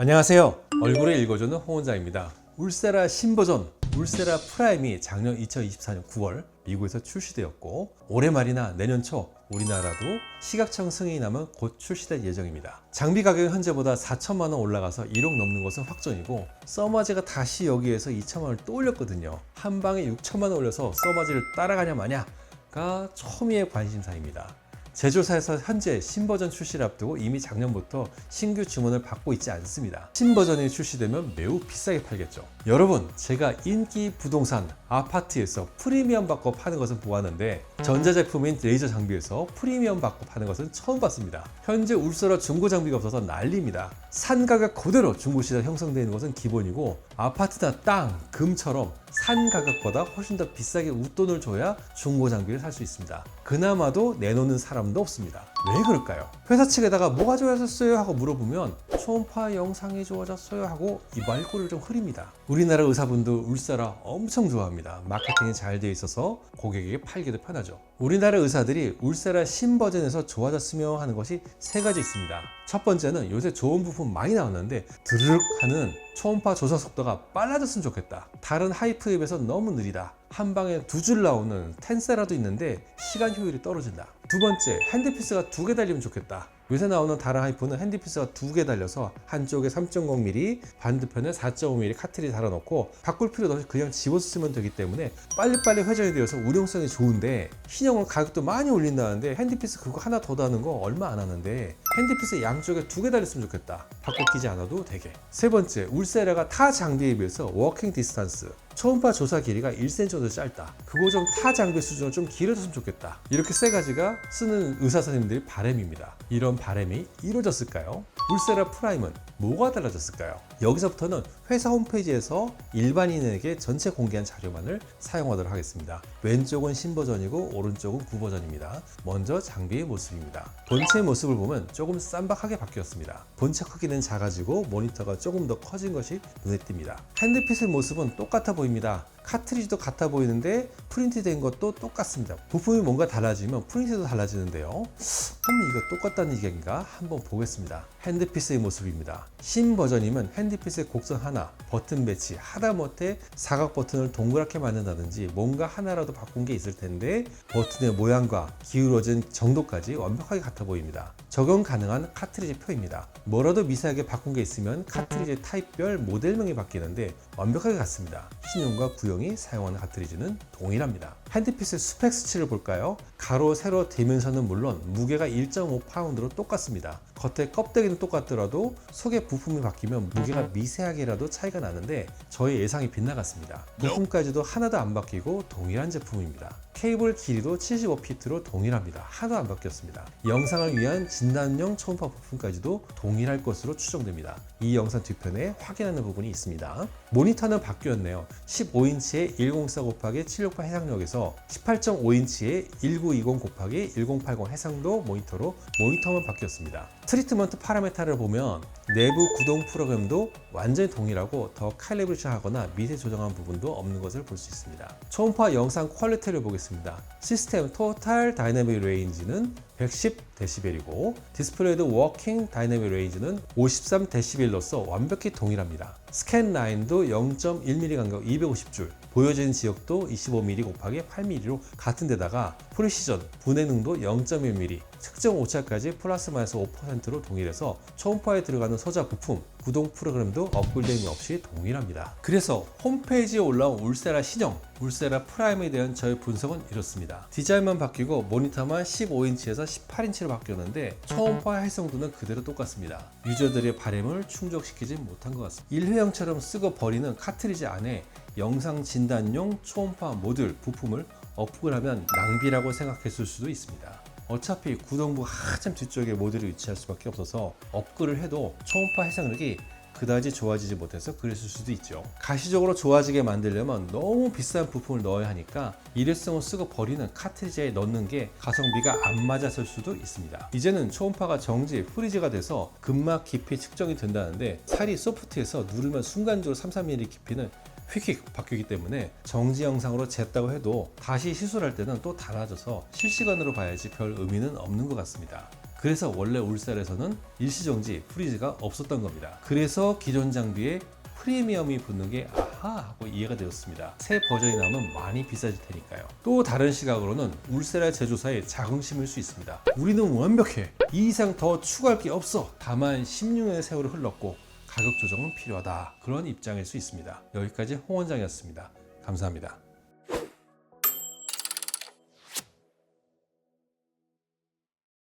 안녕하세요. 얼굴을 읽어주는 홍원장입니다. 울세라 신버전 울세라 프라임이 작년 2024년 9월 미국에서 출시되었고 올해 말이나 내년 초 우리나라도 시각청 승인이 나면 곧 출시될 예정입니다. 장비 가격이 현재보다 4천만 원 올라가서 1억 넘는 것은 확정이고 써마지가 다시 여기에서 2천만 원을 또 올렸거든요. 한 방에 6천만 원 올려서 써마지를 따라가냐 마냐가 초미의 관심사입니다. 제조사에서 현재 신버전 출시를 앞두고 이미 작년부터 신규 주문을 받고 있지 않습니다. 신버전이 출시되면 매우 비싸게 팔겠죠. 여러분, 제가 인기 부동산 아파트에서 프리미엄 받고 파는 것은 보았는데 전자제품인 레이저 장비에서 프리미엄 받고 파는 것은 처음 봤습니다. 현재 울서라 중고 장비가 없어서 난리입니다. 산 가격 그대로 중고 시장 형성되는 것은 기본이고 아파트나 땅, 금처럼 산 가격보다 훨씬 더 비싸게 웃돈을 줘야 중고 장비를 살 수 있습니다. 그나마도 내놓는 사람 도 없습니다. 왜 그럴까요? 회사 측에다가 뭐가 좋아졌어요 하고 물어보면 초음파 영상이 좋아졌어요 하고 이 말꼬리를 좀 흐립니다. 우리나라 의사분도 울사라 엄청 좋아합니다. 마케팅이 잘 되어 있어서 고객에게 팔기도 편하죠. 우리나라 의사들이 울사라 신버전에서 좋아졌으며 하는 것이 세 가지 있습니다. 첫 번째는 요새 좋은 부품 많이 나왔는데 드르륵 하는 초음파 조사 속도가 빨라졌으면 좋겠다. 다른 하이프에 비해서 너무 느리다. 한 방에 두 줄 나오는 텐세라도 있는데 시간 효율이 떨어진다. 두 번째, 핸드피스가 두 개 달리면 좋겠다. 요새 나오는 다른 하이프는 핸드피스가 두 개 달려서 한쪽에 3.0mm, 반대편에 4.5mm 카트리 달아놓고 바꿀 필요도 없이 그냥 집어쓰면 되기 때문에 빨리빨리 회전이 되어서 운용성이 좋은데 신형은 가격도 많이 올린다는데 핸드피스 그거 하나 더 다는 거 얼마 안 하는데 핸드피스 양쪽에 두 개 달렸으면 좋겠다. 바꿔 끼지 않아도 되게. 세 번째, 울세라가 타 장비에 비해서 워킹 디스턴스 초음파 조사 길이가 1cm 정도 짧다. 그거 좀 타 장비 수준으로 좀 길어졌으면 좋겠다. 이렇게 세 가지가 쓰는 의사 선생님들의 바람입니다. 이런 바람이 이루어졌을까요? 울세라 프라임은 뭐가 달라졌을까요? 여기서부터는 회사 홈페이지에서 일반인에게 전체 공개한 자료만을 사용하도록 하겠습니다. 왼쪽은 신버전이고 오른쪽은 구버전입니다. 먼저 장비의 모습입니다. 본체 모습을 보면 조금 쌈박하게 바뀌었습니다. 본체 크기는 작아지고 모니터가 조금 더 커진 것이 눈에 띕니다. 핸드핏의 모습은 똑같아 보입니다. 카트리지도 같아 보이는데 프린트된 것도 똑같습니다. 부품이 뭔가 달라지면 프린트도 달라지는데요. 그럼 이거 똑같다는 얘기인가? 한번 보겠습니다. 핸드피스의 모습입니다. 신 버전이면 핸드피스의 곡선 하나, 버튼 배치, 하다못해 사각 버튼을 동그랗게 만든다든지 뭔가 하나라도 바꾼 게 있을 텐데 버튼의 모양과 기울어진 정도까지 완벽하게 같아 보입니다. 적용 가능한 카트리지 표입니다. 뭐라도 미세하게 바꾼 게 있으면 카트리지 타입별 모델명이 바뀌는데 완벽하게 같습니다. 신형과 구형이 사용하는 카트리지는 동일합니다. 핸드피스 스펙 수치를 볼까요? 가로, 세로, 디멘션은 물론 무게가 1.5파운드로 똑같습니다. 겉에 껍데기는 똑같더라도 속에 부품이 바뀌면 무게가 미세하게라도 차이가 나는데 저의 예상이 빗나갔습니다. 부품까지도 하나도 안 바뀌고 동일한 제품입니다. 케이블 길이도 75피트로 동일합니다. 하나도 안 바뀌었습니다. 영상을 위한 진단용 초음파 부품까지도 동일할 것으로 추정됩니다. 이 영상 뒤편에 확인하는 부분이 있습니다. 모니터는 바뀌었네요. 15인치의 1040 곱하기 768 해상력에서 18.5인치의 1920 곱하기 1080 해상도 모니터로 모니터만 바뀌었습니다. 트리트먼트 파라메타를 보면 내부 구동 프로그램도 완전히 동일하고 더 칼리브레이션 하거나 미세 조정한 부분도 없는 것을 볼 수 있습니다. 초음파 영상 퀄리티를 보겠습니다. 시스템 토탈 다이내믹 레인지는 110dB이고 디스플레이드 워킹 다이내믹 레인지는 53dB로서 완벽히 동일합니다. 스캔 라인도 0.1mm 간격 250줄, 보여진 지역도 25mm 곱하기 8mm로 같은 데다가 프리시전, 분해 능도 0.1mm, 측정 오차까지 플러스 마이너스 5%로 동일해서 초음파에 들어가는 소자 부품, 구동 프로그램도 업글레이드 없이 동일합니다. 그래서 홈페이지에 올라온 울세라 신형, 울세라 프라임에 대한 저의 분석은 이렇습니다. 디자인만 바뀌고 모니터만 15인치에서 18인치로 바뀌었는데 초음파 해상도는 그대로 똑같습니다. 유저들의 바램을 충족시키지 못한 것 같습니다. 일회용처럼 쓰고 버리는 카트리지 안에 영상 진단용 초음파 모듈 부품을 업글하면 낭비라고 생각했을 수도 있습니다. 어차피 구동부 한참 뒤쪽에 모듈이 위치할 수밖에 없어서 업글을 해도 초음파 해상력이 그다지 좋아지지 못해서 그랬을 수도 있죠. 가시적으로 좋아지게 만들려면 너무 비싼 부품을 넣어야 하니까 일회성을 쓰고 버리는 카트리지에 넣는 게 가성비가 안 맞았을 수도 있습니다. 이제는 초음파가 정지, 프리즈가 돼서 근막 깊이 측정이 된다는데 살이 소프트해서 누르면 순간적으로 3, 3mm 깊이는 휙휙 바뀌기 때문에 정지 영상으로 쟀다고 해도 다시 시술할 때는 또 달라져서 실시간으로 봐야지 별 의미는 없는 것 같습니다. 그래서 원래 울셀에서는 일시정지 프리즈가 없었던 겁니다. 그래서 기존 장비에 프리미엄이 붙는 게 아하 하고 이해가 되었습니다. 새 버전이 나오면 많이 비싸질 테니까요. 또 다른 시각으로는 울세라 제조사의 자긍심일 수 있습니다. 우리는 완벽해. 이 이상 더 추가할 게 없어. 다만 16년의 세월이 흘렀고 가격 조정은 필요하다. 그런 입장일 수 있습니다. 여기까지 홍 원장이었습니다. 감사합니다.